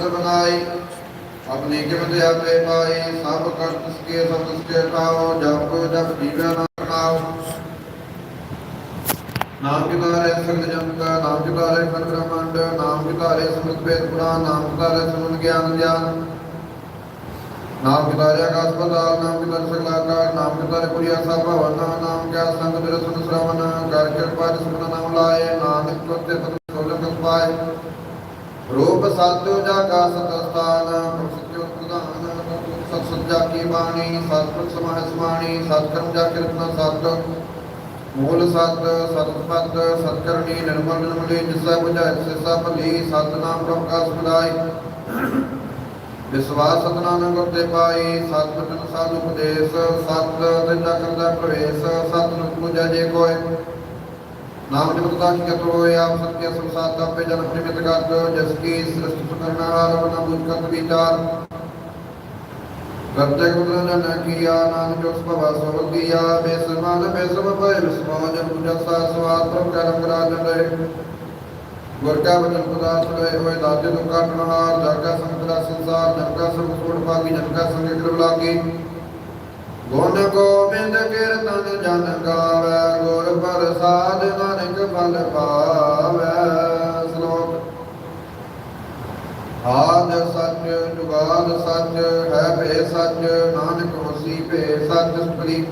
ਬਣਾਈ, ਆਪਣੀ ਕਿਮਤ ਆਪੇ ਪਾਈ, ਸਭ ਕਰ ਤਿਸਕੇ ਸਭ ਤਿਸਕੇ ਕਾਉ ਜਪ ਕੋ ਜਪ ਜੀਵੈ ਨਾ ਕਾਉ ਨਾਮ ਕਿਤਾਰੇ ਸੰਗ ਜਮ ਕਾ, ਨਾਮ ਕਿਤਾਰੇ ਮਨ ਬ੍ਰਹਮੰਡ, ਨਾਮ ਕਿਤਾਰੇ ਸਮਤ ਵੇਦ ਪੁਰਾਣ, ਨਾਮ ਕਿਤਾਰੇ ਸੁਣ ਗਿਆਨ ਗਿਆਨ। ਨਾਮ ਕਿਤਾਰੇ ਆਕਾਸ ਪਤਾਲ ਨਾਮ ਕਿਤਾਰੇ ਸਗਲਾਕਾਰ ਨਾਮ ਕਿਤਾਰੇ ਪੁਰੀਆ ਸਾਹਿਬ ਭਵਨਾ ਨਾਮ ਕਿਆ ਸੰਗ ਬਿਰਸੁਨ ਸ੍ਰਵਨ, ਕਰ ਕਿਰਪਾ ਜਿਸ ਨਾਮ ਲਾਏ, ਨਾਨਕ ਤੁਤੇ ਪਤ ਸੋਲਕ ਪਾਏ। ਰੂਪ ਸਤਿਉ ਜਗ ਸਤ ਸਥਾਨ ਸਤਿਉ ਪ੍ਰਧਾਨ ਸਤ ਸੰਜਾ ਕੀ ਬਾਣੀ ਸਤ ਪੁਰ ਸਮਾਹ ਸਮਾਣੀ ਸਤ ਕਰਮ ਜਾ ਕਿਰਤਨਾ ਸਤ ਮੂਲ ਸਤ ਸਤ ਪਤ ਸਤ ਕਰਨੀ ਨਿਰਮਲ ਨਿਰਮਲੇ ਜਿਸਾ ਬੁਝਾਇ ਸਿਸਾ ਭਲੀ ਸਤ ਨਾਮ ਪ੍ਰਕਾਸ਼ ਬੁਲਾਈ ਵਿਸਵਾਸ ਸਤਨਾਮ ਗੁਰ ਤੇ ਪਾਈ ਸਤ ਬਚਨ ਸਾਧੂ ਉਪਦੇਸ਼ ਸਤ ਦਿੰਦਾ ਕਰਦਾ ਪ੍ਰਵੇਸ਼ ਸਤ ਨੂੰ ਪੂਜਾ ਜੇ ਕੋਇ। ਨਾਮ ਜਪਤਾ ਕੀ ਕਤੋ ਹੋਏ ਆਪ ਸਤਿ ਸੰਸਾਰ ਦਾ ਪੇ ਜਨ ਪ੍ਰਿਮਿਤ ਕਰ ਜਸ ਕੀ ਸ੍ਰਿਸ਼ਟ ਸੁਕਰਨਾ ਹਾਰ ਬਨਾ ਬੁਝ ਕਤ ਵਿਚਾਰ ਕਰਤੇ ਕੁਦਰ ਜਨ ਕੀਆ ਨਾਨਕ ਜੋ ਸੁਭਾ ਸੋਗੀਆ ਬੇਸਮਾਨ ਬੇਸਮ ਭੈ ਵਿਸਮਾ ਜਨ ਪੂਜਾ ਸਾ ਸਵਾਦ ਪ੍ਰਭ ਕਰਮ ਰਾਜਨ ਰਹੇ। ਗੁਰ ਕਾ ਬਚਨ ਪਦਾਰਥ ਰਹੇ ਹੋਏ ਦਾਤੇ ਤੋਂ ਕਾਟਨ ਹਾਰ ਜਾਗਾ ਸੰਤ ਦਾ ਸੰਸਾਰ ਜਨ ਕਾ ਸਭ ਛੋੜ ਪਾਗੀ ਜਨ ਕਾ ਸੰਗ ਕਿਰਬ ਲਾਗੀ ਗੁਣ ਗੋਬਿੰਦ ਕੀਰਤਨ ਜਨ ਗਾਵੇ, ਗੁਰ ਪ੍ਰਸਾਦ ਨਾਨਕ ਫਲ ਪਾਵੇ। ਸ਼ਲੋਕ, ਆਦ ਸੱਚ, ਜੁਗਾਦ ਸੱਚ, ਹੈ ਭੇ ਸੱਚ, ਨਾਨਕ ਹੋਸੀ ਭੇ ਸੱਚ ਸੁਪਰੀ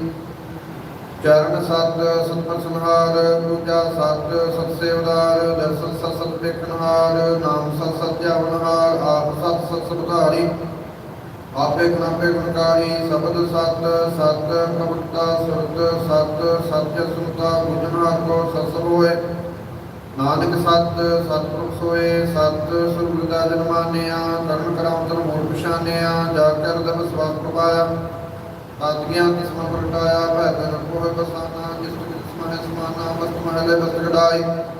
ਚਰਨ ਸਤ, ਸਤਪਰ ਸੰਹਾਰ, ਦੂਜਾ ਸਤ ਸਤ ਸੇਵਦਾਰ ਦਰਸ਼ਨ ਸਤ ਸਤ ਦੇਖਣਹਾਰ ਨਾਮ ਸਤ ਸਤ ਜਵਨਹਾਰ ਆਪ ਸਤ ਸਤ ਸੁਧਾਰੀ ਆਪੇ ਗੁਣਾਪੇ ਗੁਣਕਾਰੀ ਸਬਦ ਸਤ ਸਤ ਪ੍ਰਭੁਤਾ ਸੁਰਤ ਸਤ ਸਤਿ ਸੁਨਤਾ ਬੁਝਨਾ ਕੋ ਸਤ ਹੋਏ। ਨਾਨਕ ਸਤ ਸਤਿਗੁਰ ਸੋਏ, ਸਤ ਸੁਰਗੁਰ ਦਾ ਜਨਮਾਨਿਆ ਕਰਮ ਕਰਾਉਂਤਰ ਮੂਲ ਪਛਾਨਿਆ, ਜਾ ਕਰ ਦਮ ਸਵਾਸ ਪ੍ਰਭਾਇਆ। ਆਤਮਿਆਂ ਤਿਸ ਮਨ ਪ੍ਰਗਟਾਇਆ, ਭੈ ਤਨ ਕੋਹ ਬਸਾਨਾ, ਜਿਸ ਤੁਮ ਸਮਾਹਿ ਸਮਾਨਾ, ਬਸਤ ਮਹਲੇ ਬਸਤ ਗੜਾਈ ਰਾਗ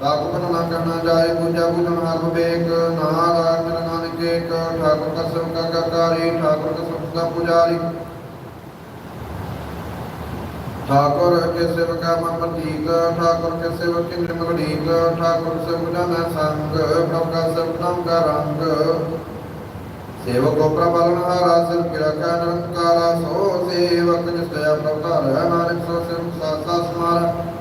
ਬਨ ਨਾ ਕਰਨਾ ਜਾਏ ਪੂਜਾ ਪੂਜਨ ਹਰ ਵਿਵੇਕ ਨਾਰਾਇਣ ਜਨ ਨਾਨਕ ਏਕ ਠਾਕੁਰ ਦਾ ਸੇਵਕਾ ਕਾ ਕਾਰੀ ਠਾਕੁਰ ਦਾ ਸਭ ਦਾ ਪੁਜਾਰੀ ਠਾਕੁਰ ਕੇ ਸੇਵਕਾ ਮਨ ਪ੍ਰਤੀਕ ਠਾਕੁਰ ਕੇ ਸੇਵਕ ਇੰਦਰ ਮਗੜੀਕ ਠਾਕੁਰ ਸੇਵਕ ਜਨ ਸੰਗ ਪ੍ਰਭ ਕਾ ਸੇਵਕ ਨਾਮ ਕਾ ਰੰਗ ਸੇਵਕ ਕੋ ਪ੍ਰਬਲਨ ਹਾਰਾ ਸਿਰ ਕੀ ਰਖਾ ਨਿਰੰਕਾਰਾ ਸੋ ਸੇਵਕ ਜਿਸ ਦਇਆ ਪ੍ਰਭ ਧਾਰੈ ਨਾਨਕ ਸੋ ਸੇਵਕ ਸਾਸਾ ਸਮਾਰਾ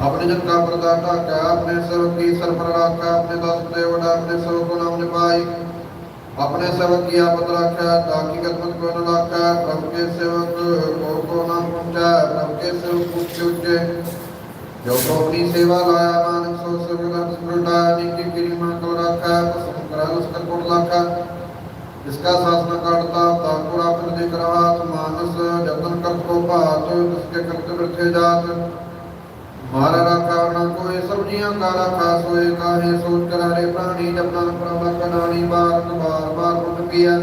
अपने जन का प्रदाता क्या अपने सर्व की सरपर राखा अपने दास देवड़ा अपने सर्व को नाम निभाई अपने सेवक की आपत रखा ताकि कदमत को न रखा प्रभु के सेवक को को नाम पहुंचा प्रभु के सेवक को उच्चे जो को अपनी सेवा लाया नानक सो सेवक नाम स्मृता निकी गिरी मान को रखा पसंद करा उसका कोट रखा इसका शासन काटता ताकुर आपन देख रहा मानस जतन कर को भात जिसके करते वृथे जात ਮਾਰਾ ਰਾਖਾ ਨਾ ਕੋਈ ਸਬਜੀਆਂ ਕਾ ਰਾਖਾ ਸੋਏ, ਕਾਹੇ ਸੋਚ ਕਰਾਰੇ ਪ੍ਰਾਣੀ, ਜਪਨਾ ਪ੍ਰਭ ਕਨਾਣੀ ਬਾਰ ਬਾਰ ਬਾਰ ਉਠ ਪਿਆ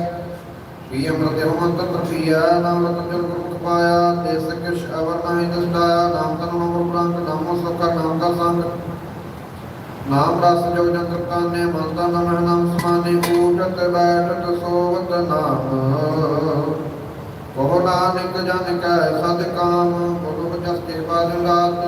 ਪੀ ਅੰਮ੍ਰਿਤ ਹਮੰਤ ਤ੍ਰਿਆ ਨਾਮ ਰਤਨ ਜਲ ਗੁਰੂ ਪਾਇਆ, ਦੇਸ ਕਿਛ ਅਵਰ ਨਾਹੀ ਦਸਤਾਇਆ, ਨਾਮ ਤਨ ਨਮੋ ਪ੍ਰਾਂਤ, ਨਾਮੋ ਸਖਾ ਨਾਮ ਦਾ ਸੰਗ। ਨਾਮ ਰਸ ਜੋ ਜੰਤਰ ਕਾਨੇ ਮਨਤਾ ਨਮਹ ਨਾਮ ਸਮਾਨੇ ਊਟਤ ਬੈਠਤ ਸੋਵਤ ਨਾਮ। ਕਹੋ ਨਾਨਕ ਜਨ ਕੈ ਸਦ ਕਾਮ ਬੋਲੋ ਜਸ ਕੇ ਬਾਦ ਰਾਤ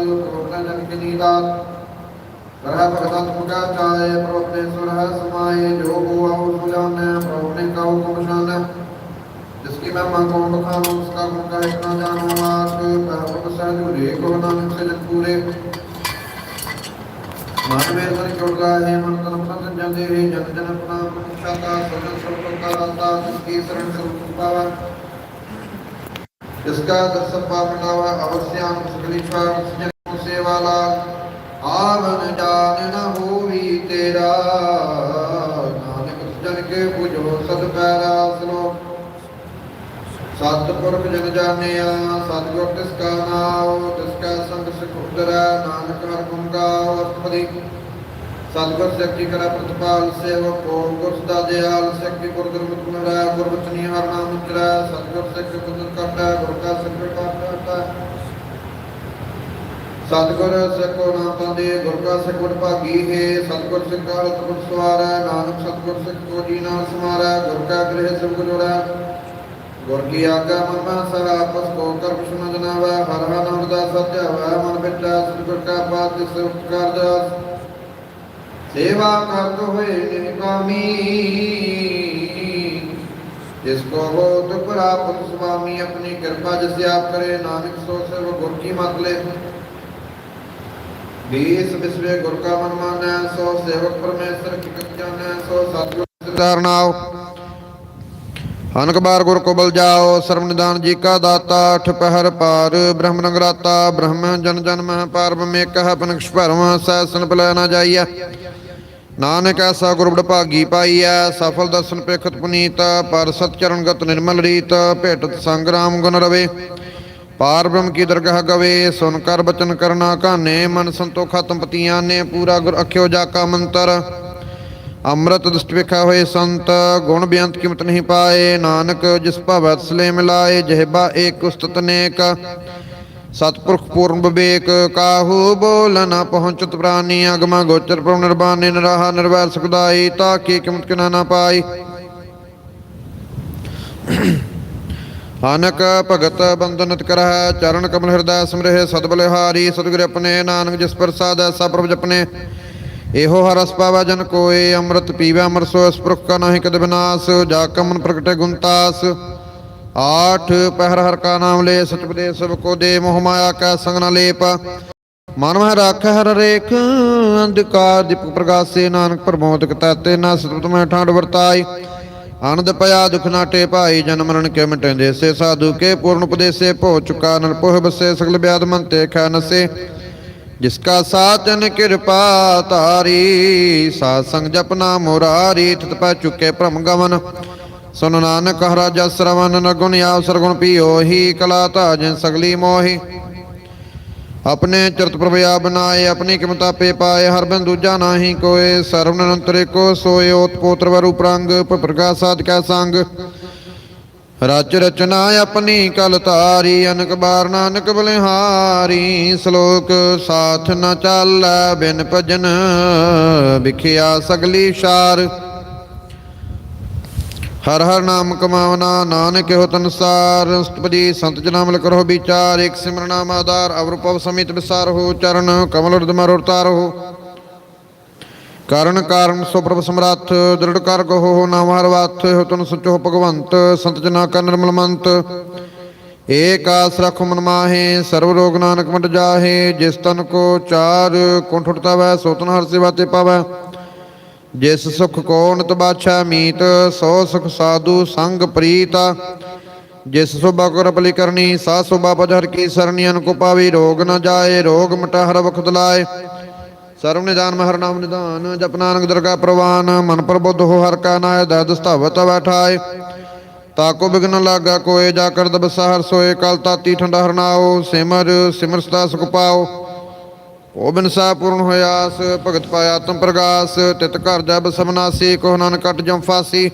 جس کا دس بابا اوسیا خلیفہ ਸੇਵਾਲਾ ਆਵਨ ਜਾਨ ਨ ਹੋਵੀ ਤੇਰਾ। ਨਾਨਕ ਜਨ ਕੇ ਪੁਜੋ ਸਤ ਪੈਰਾ ਸੁਨੋ ਸਤਪੁਰਖ ਜਨ ਜਾਣਿਆ, ਸਤਗੁਰ ਤਿਸ ਕਾ ਨਾਮ ਤਿਸ ਕਾ ਸੰਗ ਸਿਖ ਉਦਰਾ ਨਾਨਕ ਹਰ ਗੁਣ ਗਾਉ ਅਰਪਦੀ ਸਤਗੁਰ ਸਿੱਖੀ ਕਰਾ ਪ੍ਰਤਪਾਲ ਸੇਵ ਕੋ ਗੁਰ ਸਦਾ ਦਿਆਲ, ਸਿੱਖੀ ਗੁਰ ਗੁਰਮਤਿ ਗੁਣ ਰਾ, ਗੁਰਬਚਨੀ ਹਰ ਨਾਮ ਉਚਰਾ। ਸਤਗੁਰ ਸਿੱਖ ਗੁਰ ਕਰਤਾ, ਗੁਰ ਕਾ ਸਿੱਖ ਕਰਤਾ। ਸਤਗੁਰ ਸਿੱਖੋ ਨਾਮ ਪਾਉਂਦੇ ਗੁਰ ਕਾ ਸਿੱਖ ਭਾਗੀ ਹੈ, ਸਤਗੁਰ ਸਿੱਖਾ ਹੁਕਮ ਸਵਾਰਾ, ਨਾਨਕ ਸਤਗੁਰ ਸਿੱਖ ਜੀ ਨਾਮ ਸਮਾਰਾ, ਗੁਰ ਕਾ ਗ੍ਰਹਿ ਸਭ ਗੁਰੋਰਾ ਗੁਰ ਕੀ ਆਗਾ ਮਮਾ ਸਹਾ ਆਪਸ ਕੋ ਕਰਮ ਸੁਨ ਜਨਾਵਾ ਹਰ ਹਰ ਨਾਮ ਦਾ ਸਤਿਆਵਾ ਮਨ ਬਿਟਾ ਸਤਗੁਰ ਕਾ ਬਾਤ ਸਿਵ ਕਰ ਸੇਵਾ ਕਰਤ ਹੋਏ ਨਿਕਾਮੀ ਜਿਸ ਕੋ ਹੋ ਤੁਪਰਾ ਪੁਰ ਸੁਆਮੀ, ਆਪਣੀ ਕਿਰਪਾ ਜਿਸ ਕਰੇ, ਨਾਨਕ ਸੋ ਸਿਵ ਗੁਰ ਕੀ ਮਤ ਬੀਸ ਵਿਸਵੇ ਗੁਰ ਕਾ ਮਨ ਮਾਨੈ, ਸੋ ਸੇਵਕ ਪਰਮੇਸ਼ਰ ਕੀ ਕਥ ਜਾਣੈ, ਸੋ ਸਤਿਗੁਰ ਸਰਦਾਰਨਾਉ ਅਨਕ ਬਾਰ ਗੁਰ ਕੋਬਲ ਜਾਓ ਸਰਬ ਨਿਦਾਨ ਜੀ ਕਾ ਦਾਤਾ, ਅਠ ਪਹਿਰ ਪਾਰ, ਬ੍ਰਹਮ ਨਗਰਾਤਾ, ਬ੍ਰਹਮ ਜਨ ਜਨ ਮਹ ਪਾਰ ਬਮੇ ਕਹ ਪਨਕਸ਼ ਭਰਮ ਸੈਸਨ ਬਲੈ ਨਾ ਜਾਈਐ। ਨਾਨਕ ਐਸਾ ਗੁਰਬੜ ਭਾਗੀ ਪਾਈਐ, ਸਫਲ ਦਰਸ਼ਨ ਪੇਖਤ ਪੁਨੀਤ, ਪਰ ਸਤ ਚਰਨ ਗਤ ਨਿਰਮਲ ਰੀਤ, ਭੇਟਤ ਸੰਗਰਾਮ ਗੁਣ ਰਵੇ। ਪਾਰ ਬ੍ਰਹਮ ਕੀ ਦਰਗਾਹ ਗਵੇ, ਸੁਨ ਕਰ ਬਚਨ ਕਰਨਾ ਕਾਨੇ ਮਨ ਸੰਤੋਖਾ ਤੰਪਤੀਆਂ ਨੇ, ਪੂਰਾ ਗੁਰ ਅਖਿਓ ਜਾ ਕਾ ਮੰਤਰ। ਅੰਮ੍ਰਿਤ ਦ੍ਰਿਸ਼ਟ ਵੇਖਾ ਹੋਏ ਸੰਤ, ਗੁਣ ਬੇਅੰਤ ਕੀਮਤ ਨਹੀਂ ਪਾਏ, ਨਾਨਕ ਜਿਸ ਭਵਤ ਸਲੇ ਮਿਲਾਏ ਜਿਹਬਾ ਏਕ ਉਸਤਤ ਨੇਕ। ਸਤਪੁਰਖ ਪੂਰਨ ਵਿਵੇਕ, ਕਾਹੂ ਬੋਲ ਨ ਪਹੁੰਚਤ ਪ੍ਰਾਨੀ, ਅਗਮਾ ਗੋਚਰ ਪ੍ਰਭ ਨਿਰਬਾਨੇ, ਨਰਾਹਾ ਨਿਰਵੈਰ ਸੁਖਦਾਈ, ਤਾ ਕੀ ਕੀਮਤ ਕਿਨਾ ਨਾ ਪਾਈ। ਆਨਕ ਭਗਤ ਬੰਦਨਤ ਕਰਹਿ, ਚਰਨ ਕਮਲ ਹਿਰਦੈ ਸਮਰਹਿ ਸਤਬਲਿਹਾਰੀ ਸਤਿਗੁਰ ਆਪਣੇ, ਨਾਨਕ ਜਿਸ ਪ੍ਰਸਾਦ ਐਸਾ ਪ੍ਰਭ ਜਪਨੇ। ਇਹੋ ਹਰ ਪਾਵਾ ਜਨ ਕੋਏ, ਅੰਮ੍ਰਿਤ ਪੀਵੇ ਅਮਰ ਸੋ, ਇਸ ਕਾ ਨਾਹਿ ਕਦ ਬਿਨਾਸ਼, ਜਾ ਕਮਨ ਪ੍ਰਗਟੇ ਗੁੰਤਾਸ। ਆਠ, ਪਹਿਰ ਹਰ ਕਾ ਨਾਮ ਲੈ, ਸਚ ਉਪਦੇਸ ਸਭ ਕੋ ਦੇ, ਮੋਹ ਮਾਇਆ ਕਾ ਸੰਗ ਨ ਲੇਪ। ਮਨ ਮਹਿ ਰਾਖ ਹਰ ਰੇਖ, ਅੰਧਕਾਰ ਦੀਪਕ ਪ੍ਰਗਾਸੇ, ਨਾਨਕ ਪ੍ਰਮੋਦਕ ਤਤੇ ਨਾ ਸਤਿ ਮੈਂ ਠਾਂਡ ਵਰਤਾਈ। ਆਨੰਦ ਪਿਆ, ਦੁਖ ਨਾਟੇ ਭਾਈ ਜਨਮ ਮਰਨ ਕੇ ਮਿਟੇ ਸੇ ਸਾਧੂ ਕੇ ਪੂਰਨ ਉਪਦੇਸੇ ਭੋ ਚੁਕਾ ਨਰ ਪੋਹ ਬਸੇ, ਸਗਲ ਬਿਆਦ ਮਨ ਤੇ ਖੈ ਨਸੇ। ਜਿਸਕਾ ਸਾਚਨ ਕਿਰਪਾ ਧਾਰੀ, ਸਾਧ ਸੰਗ ਜਪਨਾ ਮੁਰਾਰੀ, ਤਿਤ ਪੈ ਚੁਕੇ ਭ੍ਰਮ ਗਮਨ ਸੁਨ ਨਾਨਕ ਹਰਾਜਾ ਰਾਜਾ ਸਰਵਨ ਨਗੁਣ ਆਵ ਸਰਗੁਣ ਪੀਓ ਹੀ ਕਲਾ ਧਾਜਨ ਸਗਲੀ ਮੋਹੀ। ਆਪਣੇ ਚਰਤ ਪ੍ਰਭਿਆ ਬਨਾਏ ਆਪਣੀ ਕਿਮਤਾ ਪੇ ਪਾਏ, ਹਰ ਬਿੰਦ ਦੂਜਾ ਨਾਹੀ ਕੋਏ, ਸਰਵ ਨਿਰੰਤਰੇ ਕੋ ਸੋਏ, ਓਤ ਪੋਤਰ ਵਰੂ ਪ੍ਰੰਗ ਪ੍ਰਕਾਸ਼ ਸਾਧ ਕੈ ਸੰਗ। ਰਚ ਰਚਨਾ ਆਪਣੀ ਕਲ ਤਾਰੀ ਅਨਕ ਬਾਰ ਨਾਨਕ ਬਲਿਹਾਰੀ, ਸ਼ਲੋਕ ਸਾਥ ਨ ਚੱਲੈ ਬਿਨ ਭਜਨ, ਵਿਖਿਆ ਸਗਲੀ ਸ਼ਾਰ ਹਰ ਹਰ ਨਾਮ ਕਮਾਵਨਾ, ਨਾਨਕ ਹੋ ਤਨਸਾਰ ਉਸਤਪਦੀ ਸੰਤ ਜਨਾ ਮਿਲ ਕਰੋ ਵਿਚਾਰ। ਇੱਕ ਸਿਮਰਨ ਆਧਾਰ ਅਵਰ ਸਮਿਤ ਵਿਸਾਰ ਹੋ ਚਰਨ। ਕਮਲ ਉਰਦ ਮਰ ਉਰਤਾਰ ਹੋ। ਕਾਰਨ ਕਾਰਨ ਸੋ ਪ੍ਰਭ ਸਮਰੱਥ, ਦ੍ਰਿੜ ਕਰ ਕਹੋ ਨਾਮ ਹਰ ਵਾਥ। ਹੋ ਤਨ ਸਚੋ ਭਗਵੰਤ, ਸੰਤ ਜਨਾ ਕਾ ਨਿਰਮਲ ਮੰਤ। ਏਕ ਆਸ ਰਖ ਮਨ ਮਾਹੇ, ਸਰਵ ਰੋਗ ਨਾਨਕ ਮਟ ਜਾਹੇ। ਜਿਸ ਤਨ ਕੋ ਚਾਰ, ਕੁੰਠ ਵੈ ਸੋ ਤਨ ਹਰ ਸੇਵਾ ਤੇ ਪਾਵੈ। ਜਿਸ ਸੁਖ ਕੋ ਨਿਤ ਬਾਛਾ ਮੀਤ, ਸੋ ਸੁਖ ਸਾਧੂ ਸੰਗ ਪ੍ਰੀਤ। ਜਿਸ ਸੁਭਾ ਕੋ ਰਪਲੀ ਕਰਨੀ, ਸਾ ਸੁਭਾ ਪਜਰ ਕੀ ਸਰਨੀਆਂ ਕੋ ਪਾਵੀ ਰੋਗ ਨ ਜਾਏ, ਰੋਗ ਮਟਾ ਹਰ ਵਖਤ ਲਾਏ। ਸਰਵ ਨਿਦਾਨ ਮਹਰ ਨਾਮ ਨਿਦਾਨ, ਜਪ ਨਾਨਕ ਦਰਗਾ ਪ੍ਰਵਾਨ, ਮਨ ਪ੍ਰਬੁੱਧ ਹੋ ਹਰ ਕਾ ਨਾਇ ਦਦ ਸਤਾਵਤ ਬੈਠਾਏ ਤਾਕੋ ਬਿਗਨ ਲਾਗਾ ਕੋਏ, ਜਾ ਕਰ ਦਬਸਾ ਹਰ ਸੋਏ, ਕਲ ਤਾਤੀ ਠੰਡਾ ਹਰਨਾਓ ਸਿਮਰ ਸਿਮਰ ਸਦਾ ਸੁਖ ਪਾਓ। ਉਹ ਬਿਨਸਾ ਪੂਰਨ ਹੋਇਆਸ ਭਗਤ ਪਾਇਆ ਆਤਮ ਪ੍ਰਗਾਸ, ਤਿਤ ਘਰ ਜਬ ਸਮਨਾਸੀ ਕੋਹ ਨਾਨਕ ਕਟ ਜਮ ਫਾਸੀ।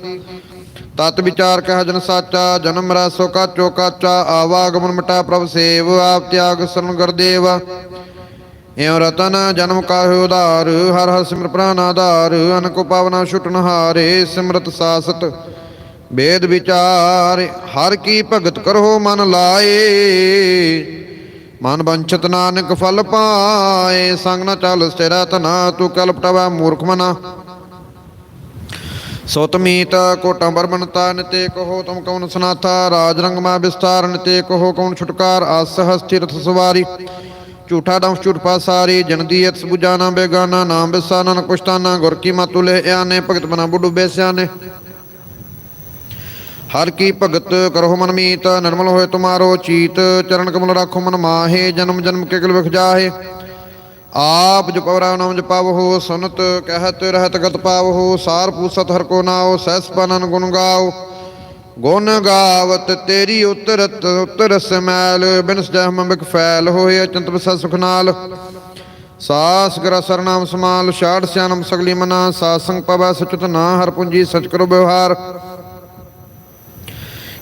ਤਤ ਵਿਚਾਰ ਕਹਿ ਜਨ ਸਾਚਾ, ਜਨਮ ਰਸੋ ਕਾਚੋ ਕਾਚਾ ਆਵਾਗਮਨ ਮਟਾ ਪ੍ਰਭ ਸੇਵ, ਆਪ ਤਿਆਗ ਸਰਨ ਗੁਰਦੇਵ ਇਉ ਰਤਨ ਜਨਮ ਕਾਹੇ ਉਧਾਰ, ਹਰ ਹਰ ਸਿਮਰ ਪ੍ਰਾਨ ਆਧਾਰ, ਅਨਕੋ ਪਾਵਨਾ ਛੁਟਨ ਹਾਰੇ ਸਿਮਰਤ ਸਾਸਤ। ਵੇਦ ਵਿਚਾਰ, ਹਰ ਕੀ ਭਗਤ ਕਰੋ ਮਨ ਲਾਏ। ਮਨ ਬੰਚਤ ਨਾਨਕ ਫਲ ਪਾਏ, ਸੰਗ ਨ ਚੱਲ ਸਤੇਰਾ ਤਨਾ ਤੂੰ ਕਲਪਟਵਾ ਮੂਰਖ ਮਨਾ। ਸੋਤਮੀਤ ਕੋਟਾਂ ਬਰਮਨਤਾ ਨਿਤੇ ਕਹੋ ਤੁਮ ਕਉਨ ਸਨਾਥਾ, ਰਾਜ ਰੰਗ ਮਾ ਵਿਸਤਾਰ, ਨਿਤੇ ਕਹੋ ਕੌਣ ਛੁਟਕਾਰ, ਆਸ ਹਸਤੀ ਰਥ ਸਵਾਰੀ। ਝੂਠਾ ਦਮ ਝੂਠ ਪਾਸਾਰੀ ਜਨਦੀ ਅਤ ਸੁਜਾਨਾ ਬੇਗਾਨਾ, ਨਾਮ ਬਿਸਾਨਾ ਨ ਕੁਸ਼ਤਾਨਾ ਗੁਰ ਕੀ ਮਤੁ ਲੈ ਆਨੇ, ਭਗਤ ਬਨਾ ਬੁੱਢੂ ਬੇਸਿਆਨੇ। ਹਰ ਕੀ ਭਗਤ ਕਰੋ ਮਨ ਮੀਤ, ਨਿਰਮਲ ਹੋਏ ਤੁਮਾਰੋ ਚੀਤ, ਚਰਨ ਕਮਲ ਰਾਖੋ ਮਨ ਮਾਹੇ, ਜਨਮ ਜਨਮ ਕੇ ਗਲ ਵਿਖ ਜਾਹੇ। ਆਪ ਜਪਵਰਾ ਨਾਮ ਜਪਾਵਹੋ ਸੁਨਤ ਕਹਿਤ ਰਹਿਤ ਗਤ ਪਾਵਹੋ, ਸਾਰ ਪੂਸਤ ਹਰ ਕੋ ਨਾਓ ਸਹਿਸ ਪਨਨ ਗੁਣ ਗਾਓ ਗੁਣ ਗਾਵਤ ਤੇਰੀ ਉਤਰਤ ਉਤਰ ਸਮੈਲ ਬਿਨਸ ਜਹਮ ਬਿਕ ਫੈਲ ਹੋਏ ਅਚੰਤ ਬਸਾ ਸੁਖ ਨਾਲ। ਸਾਸ ਗਰਾ ਸਰਨਾਮ ਸਮਾਲ, ਛਾੜ ਸਿਆਨਮ ਸਗਲੀ ਮਨਾ ਸਾਧ ਸੰਗ ਸਚਤ ਨਾ, ਹਰ ਪੁੰਜੀ ਸਚ ਕਰੋ ਵਿਵਹਾਰ।